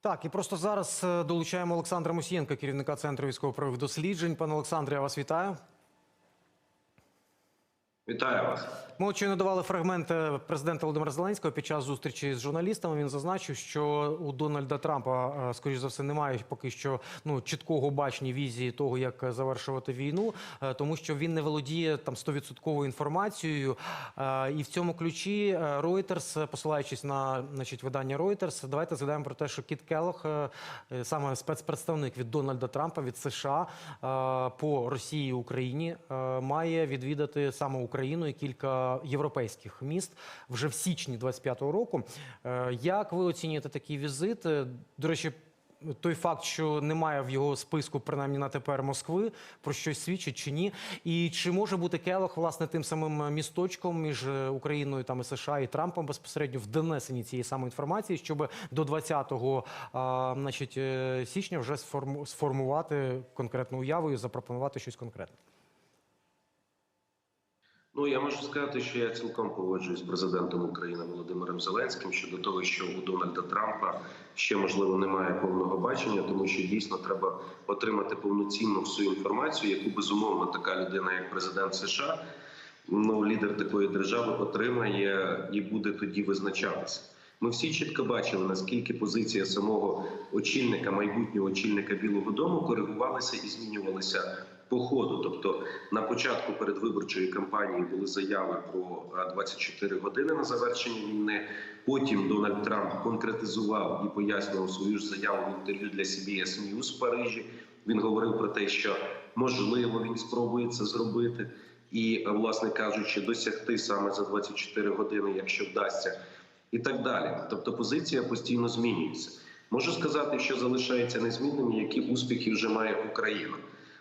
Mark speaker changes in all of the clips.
Speaker 1: Так, і просто зараз е, долучаємо Олександра Мусієнка, керівника центру військово-правових досліджень. Пане Олександре, я вас вітаю.
Speaker 2: Вітаю вас.
Speaker 1: Ми от щойно давали фрагмент президента Володимира Зеленського під час зустрічі з журналістами. Він зазначив, що у Дональда Трампа, е, скоріш за все, немає поки що ну чіткого бачення візії того, як завершувати війну, е, тому що він не володіє там 100% інформацією. Е, І в цьому ключі Reuters, посилаючись на значить, видання Reuters, давайте згадаємо про те, що Кіт Келлог, е, саме спецпредставник від Дональда Трампа від США по Росії і Україні, має відвідати саме Україну і кілька європейських міст вже в січні 25-го року. Е, Як ви оцінюєте такий візит? Е, До речі. Той факт, що немає в його списку, принаймні на тепер Москви, про щось свідчить чи ні? І чи може бути Келох, власне, тим самим місточком між е, Україною там і США і Трампом безпосередньо в донесенні цієї самої інформації, щоб до 20 а, значить, січня вже сформу- сформувати конкретну уяву і запропонувати щось конкретне?
Speaker 2: Ну я можу сказати, що я цілком погоджуюсь з президентом України Володимиром Зеленським щодо того, що у Дональда Трампа ще можливо немає повного бачення, тому що дійсно треба отримати повноцінну всю інформацію, яку безумовно така людина, як президент США, ну лідер такої держави, отримає і буде тоді визначатися. Ми всі чітко бачили, наскільки позиція самого очільника, майбутнього очільника Білого Дому коригувалася і змінювалася по ходу. Тобто на початку передвиборчої кампанії були заяви про а, 24 години на завершення війни. Потім Дональд Трамп конкретизував і пояснював свою ж заяву в інтерв'ю для CBS News в Парижі. Він говорив про те, що можливо він спробує це зробити, і власне кажучи, досягти саме за 24 години, якщо вдасться і так далі. Тобто позиція постійно змінюється. Можу сказати, що залишається незмінним, які успіхи вже має Україна.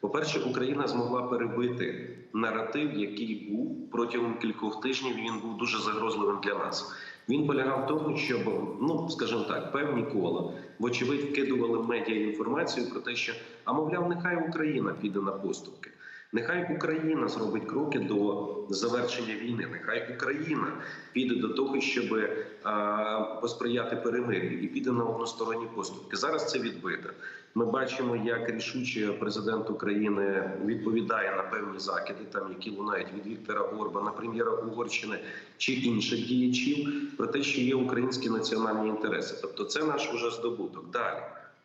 Speaker 2: По-перше, Україна змогла перебити наратив, який був протягом кількох тижнів. Він був дуже загрозливим для нас. Він полягав в тому, щоб ну скажімо так, певні кола вочевидь вкидували в медіа інформацію про те, що а мовляв, нехай Україна піде на поступки. Нехай Україна зробить кроки до завершення війни. Нехай Україна піде до того, щоб посприяти перемир'ю і піде на односторонні поступки. Зараз це відбито. Ми бачимо, як рішуче президент України відповідає на певні закиди, там які лунають від Віктора Орбана, прем'єра Угорщини чи інших діячів, про те, що є українські національні інтереси. Тобто, це наш уже здобуток. Далі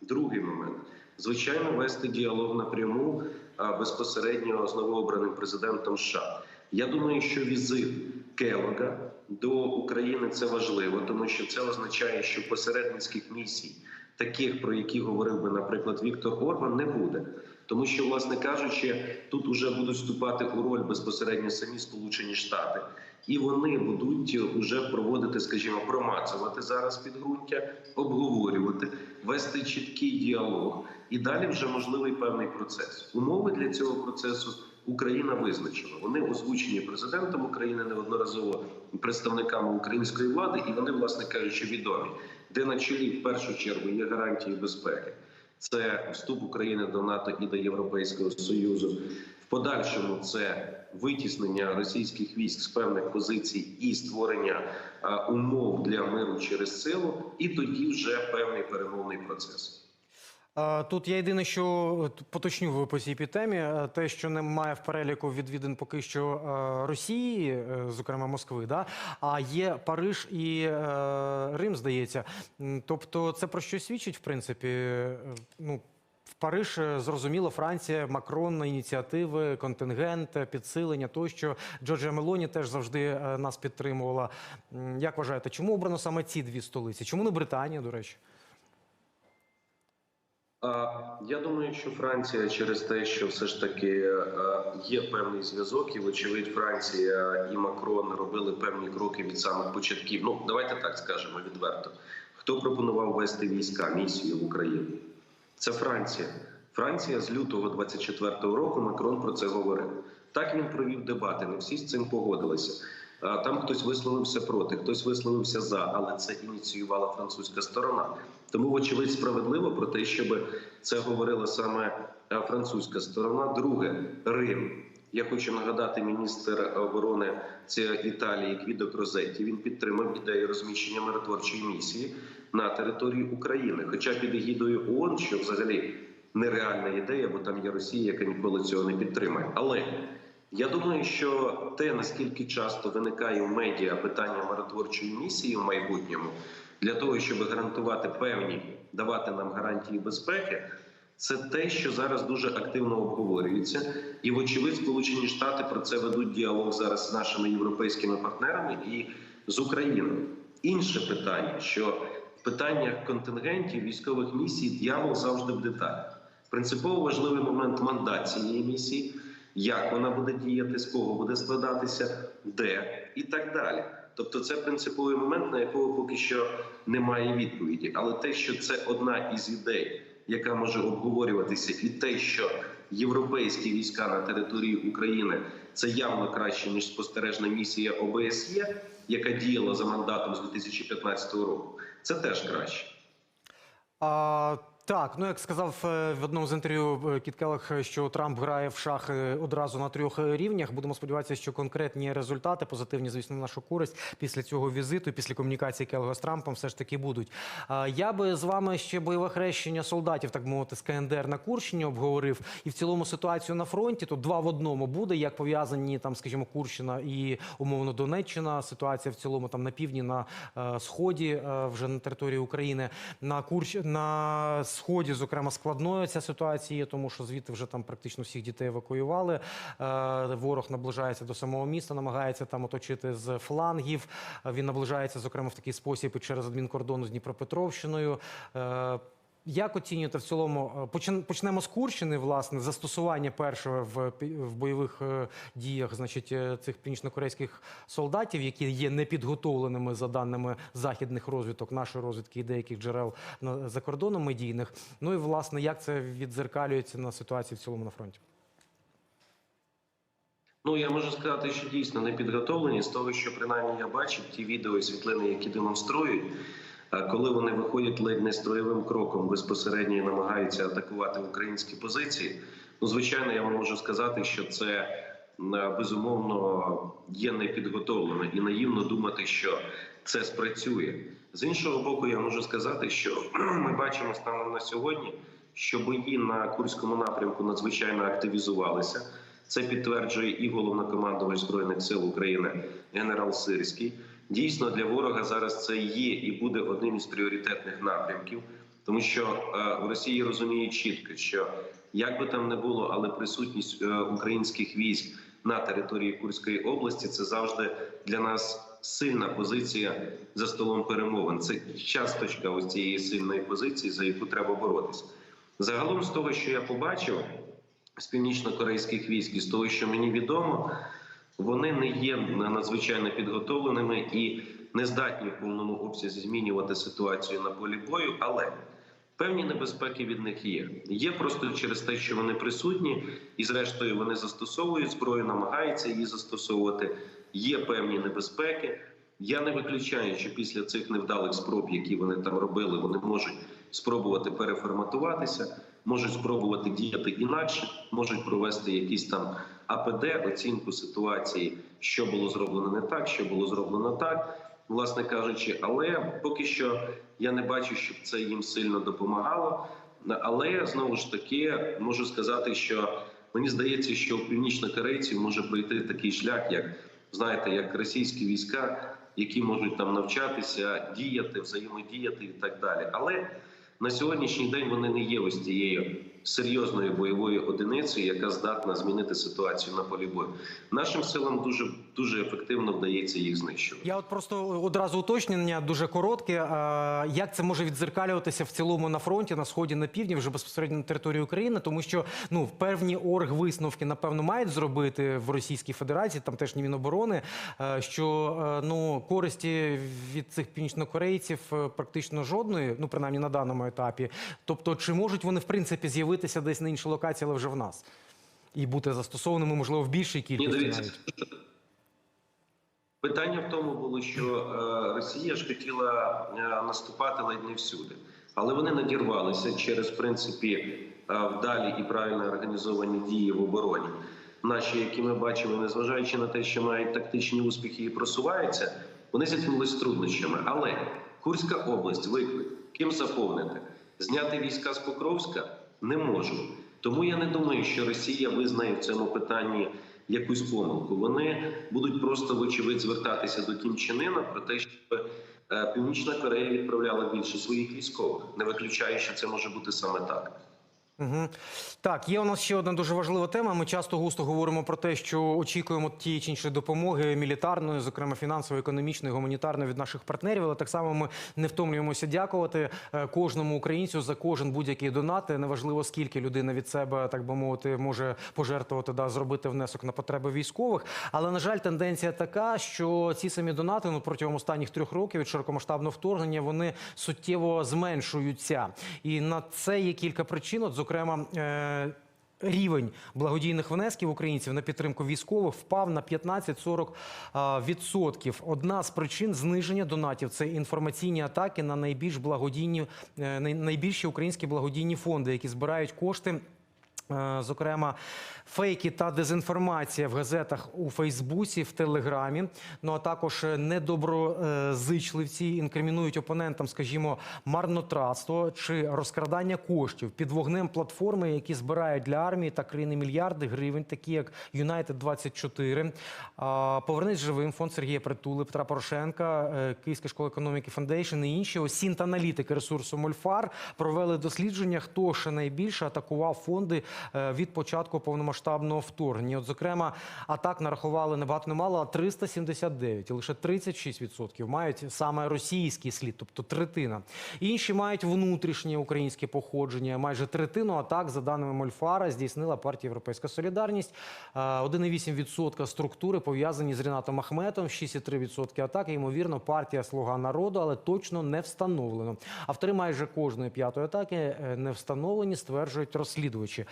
Speaker 2: другий момент. Звичайно, вести діалог напряму безпосередньо з новообраним президентом США. Я думаю, що візит Келога до України це важливо, тому що це означає, що посередницьких місій, таких про які говорив би, наприклад, Віктор Орбан, не буде. Тому що, власне кажучи, тут уже будуть вступати у роль безпосередньо самі Сполучені Штати, і вони будуть уже проводити, скажімо, промацувати зараз підґрунтя, обговорювати, вести чіткий діалог, і далі вже можливий певний процес. Умови для цього процесу Україна визначила. Вони озвучені президентом України неодноразово представниками української влади, і вони, власне кажучи, відомі, де на чолі в першу чергу є гарантії безпеки. Це вступ України до НАТО і до Європейського союзу. Подальшому це витіснення російських військ з певних позицій і створення умов для миру через силу, і тоді вже певний перемовний процес.
Speaker 1: Е, Тут я єдине, що от поточню по цій підтемі, е, те, що немає в переліку відвідин поки що е, Росії, е, зокрема Москви, да? а є Париж і е, Рим, здається. Тобто, це про що свідчить, в принципі, Е, ну. Париж е, зрозуміло, Франція, Макрон, ініціативи, контингент, е, підсилення тощо. Джорджія Мелоні теж завжди е, нас підтримувала. Як вважаєте, чому обрано саме ці дві столиці? Чому не Британія, до речі?
Speaker 2: Я думаю, що Франція через те, що все ж таки є певний зв'язок, і вочевидь Франція і Макрон робили певні кроки від самих початків. Ну давайте так скажемо відверто. Хто пропонував вести війська місію в Україну? Це Франція. Франція з лютого 24-го року Макрон про це говорив. Так він провів дебати. Не всі з цим погодилися. Там хтось висловився проти, хтось висловився за, але це ініціювала французька сторона. Тому, вочевидь, справедливо про те, щоб це говорила саме французька сторона. Друге, Рим. Я хочу нагадати, міністр оборони це Італії Квідо Крозетті. Він підтримав ідею розміщення миротворчої місії на території України, хоча під егідою ООН, що взагалі нереальна ідея, бо там є Росія, яка ніколи цього не підтримає. Але я думаю, що те наскільки часто виникає в медіа питання миротворчої місії в майбутньому для того, щоб гарантувати певні давати нам гарантії безпеки. Це те, що зараз дуже активно обговорюється, і вочевидь, Сполучені Штати про це ведуть діалог зараз з нашими європейськими партнерами і з Україною. Інше питання, що в питаннях контингентів військових місій дьявол завжди в деталях. Принципово важливий момент мандат цієї місії, як вона буде діяти, з кого буде складатися, де і так далі. Тобто, це принциповий момент, на якого поки що немає відповіді. Але те, що це одна із ідей, яка може обговорюватися, і те, що європейські війська на території України це явно краще ніж спостережна місія ОБСЄ, яка діяла за мандатом з 2015 року. Це теж краще.
Speaker 1: А, так, ну як сказав е, в одному з інтерв'ю е, Кіт Келлах, що Трамп грає в шахи одразу на трьох е, рівнях. Будемо сподіватися, що конкретні результати, позитивні, звісно, на нашу користь після цього візиту, після комунікації Келлога з Трампом, все ж таки будуть. Я би з вами ще бойове хрещення солдатів, так мовити, з КНДР на Курщині обговорив. І в цілому ситуацію на фронті тут два в одному буде, як пов'язані там, скажімо, Курщина і умовно Донеччина. Ситуація в цілому там на півдні, на е, сході, е, вже на території України, на Курщ... на сході, зокрема, складною ця ситуація, тому що звідти вже там практично всіх дітей евакуювали. Е, ворог наближається до самого міста, намагається там оточити з флангів. Е, Він наближається, зокрема, в такий спосіб і через адмінкордону з Дніпропетровщиною. Як оцінюєте в цілому? е, Почнемо з Курщини, власне, застосування першого в, в бойових е, діях, значить, е, цих північнокорейських солдатів, які є непідготовленими за даними західних розвиток, нашої розвідки і деяких джерел на за кордоном медійних. Ну і власне, як це відзеркалюється на ситуації в цілому на фронті?
Speaker 2: Ну я можу сказати, що дійсно не підготовлені з того, що принаймні я бачив ті відео і світлини, які демонструють. Коли вони виходять ледь не строєвим кроком безпосередньо намагаються атакувати українські позиції, ну звичайно, я вам можу сказати, що це е, безумовно є непідготовлено і наївно думати, що це спрацює. З іншого боку, я можу сказати, що ми бачимо станом на сьогодні, що бої на Курському напрямку надзвичайно активізувалися. Це підтверджує і головнокомандувач збройних сил України генерал Сирський. Дійсно, для ворога зараз це є і буде одним із пріоритетних напрямків, тому що е, в Росії розуміють чітко, що як би там не було, але присутність е, українських військ на території Курської області це завжди для нас сильна позиція за столом перемовин. Це часточка ось цієї сильної позиції, за яку треба боротися. Загалом, з того, що я побачив з північно-корейських військ, і з того, що мені відомо, вони не є надзвичайно підготовленими і не здатні в повному обсязі змінювати ситуацію на полі бою, але певні небезпеки від них є. Є просто через те, що вони присутні, і зрештою вони застосовують зброю, намагаються її застосовувати. Є певні небезпеки. Я не виключаю, що після цих невдалих спроб, які вони там робили, вони можуть спробувати переформатуватися, можуть спробувати діяти інакше, можуть провести якісь там АПД, оцінку ситуації, що було зроблено не так, що було зроблено так, власне кажучи. Але поки що я не бачу, щоб це їм сильно допомагало. Але знову ж таки можу сказати, що мені здається, що у північнокорейців може пройти такий шлях, як знаєте, як російські війська, які можуть там навчатися, діяти, взаємодіяти і так далі. Але на сьогоднішній день вони не є ось тією серйозною бойовою одиницею, яка здатна змінити ситуацію на полі бою. Нашим силам дуже дуже ефективно вдається їх знищувати.
Speaker 1: Я от просто одразу уточнення дуже коротке. Як це може відзеркалюватися в цілому на фронті, на сході, на півдні, вже безпосередньо на території України, тому що ну певні орг-висновки, напевно, мають зробити в Російській Федерації, там теж ні Міноборони, що ну користі від цих північнокорейців е, практично жодної, ну принаймні на даному етапі. Тобто, чи можуть вони в принципі з'явитися десь на іншій локації, але вже в нас, і бути застосованими, можливо, в більшій кількості навіть.
Speaker 2: Питання в тому було, що е, Росія ж хотіла е, наступати ледь не всюди, але вони надірвалися через принципі е, вдалі і правильно організовані дії в обороні. наші, які ми бачимо, незважаючи на те, що мають тактичні успіхи і просуваються, вони зіткнулися з труднощами. Але Курська область, виклик, ким заповнити? Зняти війська з Покровська не можу. Тому я не думаю, що Росія визнає в цьому питанні якусь помилку. Вони будуть просто, вочевидь, звертатися до Кім Чен Ына про те, що е, Північна Корея відправляла більше своїх військових, не виключаю, що це може бути саме так.
Speaker 1: Угу. Так, є у нас ще одна дуже важлива тема. Ми часто густо говоримо про те, що очікуємо тієї чи іншої допомоги мілітарної, зокрема фінансової, економічної, гуманітарної від наших партнерів. Але так само ми не втомлюємося дякувати е, кожному українцю за кожен будь-який донат. Неважливо скільки людина від себе, так би мовити, може пожертвувати да зробити внесок на потреби військових. Але на жаль, тенденція така, що ці самі донати ну протягом останніх трьох років від широкомасштабного вторгнення вони суттєво зменшуються. І на це є кілька причин. От, зокрема. Е- Рівень благодійних внесків українців на підтримку військових впав на 15-40 а, відсотків. Одна з причин зниження донатів це інформаційні атаки на найбільш благодійні е, найбільші українські благодійні фонди, які збирають кошти. Е, Зокрема, фейки та дезінформація в газетах у Фейсбуці, в Телеграмі. Ну а також недоброзичливці інкримінують опонентам, скажімо, марнотратство чи розкрадання коштів під вогнем платформи, які збирають для армії та країни мільярди гривень, такі як United 24 а, Повернись живим фонд Сергія Притули, Петра Порошенка, е, Київська школа економіки Фондейшн і інші осінт-аналітики ресурсу Мольфар провели дослідження, хто ще найбільше атакував фонди від початку повномасштабного вторгнення. От, зокрема, атак нарахували не багато не мало, а 379. І лише 36% мають саме російський слід, тобто третина. Інші мають внутрішнє українське походження. Майже третину атак, за даними Мольфара, здійснила партія Європейська Солідарність. Е, 1,8% структури пов'язані з Рінатом Ахметом, 6,3% атак. Ймовірно, партія Слуга народу, але точно не встановлено. Автори майже кожної п'ятої атаки е, не встановлені, стверджують розслідувачі.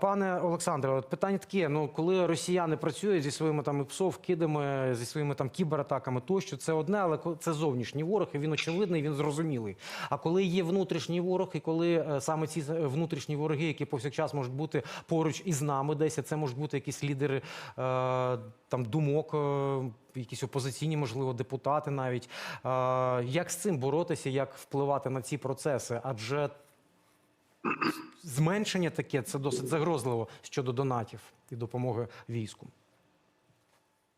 Speaker 1: Пане Олександре, от питання таке: ну коли росіяни працюють зі своїми там ПСО, вкидами, зі своїми там кібератаками, тощо це одне, але це зовнішній ворог, і він очевидний, він зрозумілий. А коли є внутрішній ворог, і коли е, саме ці внутрішні вороги, які повсякчас можуть бути поруч із нами, десь це можуть бути якісь лідери е, там думок. е, Якісь опозиційні, можливо, депутати навіть. Як з цим боротися, як впливати на ці процеси? Адже зменшення таке це досить загрозливо щодо донатів і допомоги війську.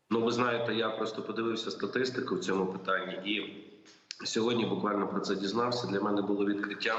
Speaker 2: Ну, ви знаєте, я просто подивився статистику в цьому питанні, і сьогодні буквально про це дізнався. Для мене було відкриття.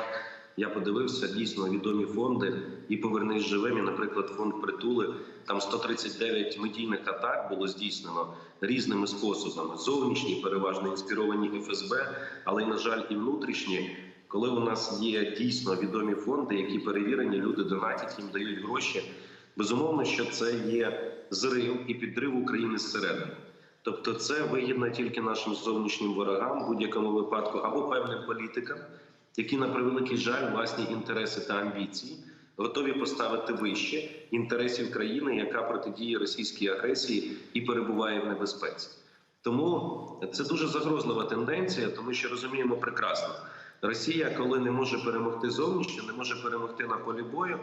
Speaker 2: Я подивився дійсно відомі фонди і повернись живим. І, наприклад, фонд притули там 139 медійних атак було здійснено різними способами. Зовнішні, переважно інспіровані ФСБ, але й на жаль, і внутрішні. Коли у нас є дійсно відомі фонди, які перевірені, люди донатять, їм дають гроші. Безумовно, що це є зрив і підрив України зсередини. Тобто, це вигідно тільки нашим зовнішнім ворогам, в будь-якому випадку, або певним політикам, які на превеликий жаль власні інтереси та амбіції готові поставити вище інтересів країни, яка протидіє російській агресії і перебуває в небезпеці. Тому це дуже загрозлива тенденція, тому що розуміємо прекрасно. Росія, коли не може перемогти зовнішньо, не може перемогти на полі бою,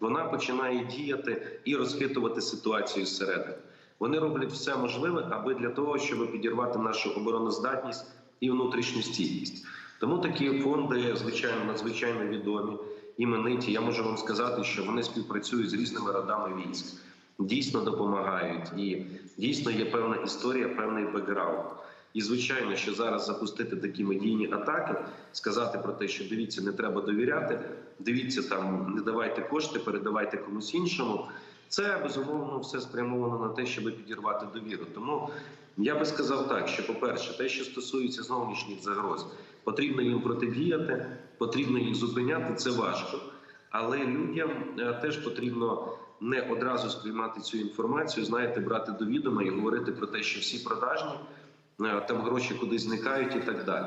Speaker 2: вона починає діяти і розхитувати ситуацію зсередини. Вони роблять все можливе, аби для того, щоб підірвати нашу обороноздатність і внутрішню стійкість. Тому такі фонди, звичайно, надзвичайно відомі, імениті. Я можу вам сказати, що вони співпрацюють з різними родами військ, дійсно допомагають, і дійсно є певна історія, певний бекграунд. І звичайно, що зараз запустити такі медійні атаки, сказати про те, що дивіться, не треба довіряти, дивіться там, не давайте кошти, передавайте комусь іншому. Це безумовно все спрямовано на те, щоб підірвати довіру. Тому я би сказав так, що, по-перше, те, що стосується зовнішніх загроз, потрібно їм протидіяти, потрібно їх зупиняти. Це важко, але людям е, теж потрібно не одразу сприймати цю інформацію, знаєте, брати до відома і говорити про те, що всі продажні, там гроші кудись зникають і так далі.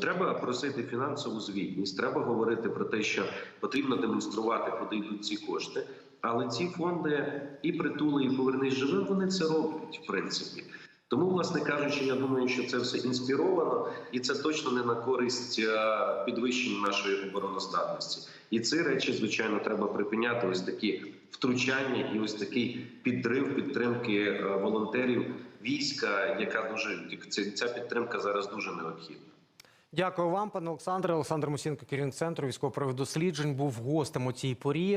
Speaker 2: Треба просити фінансову звітність, треба говорити про те, що потрібно демонструвати, куди йдуть ці кошти. Але ці фонди і притули, і повернись живим, вони це роблять, в принципі. Тому, власне кажучи, я думаю, що це все інспіровано, і це точно не на користь е, підвищення нашої обороноздатності. І ці речі, звичайно, треба припиняти. Ось такі втручання і ось такий підрив підтримки е, волонтерів війська, яка дуже ця- підтримка зараз дуже необхідна.
Speaker 1: Дякую вам, пане Олександре. Олександр Мусінко, керівник центру військово-правих досліджень, був гостем у цій порі.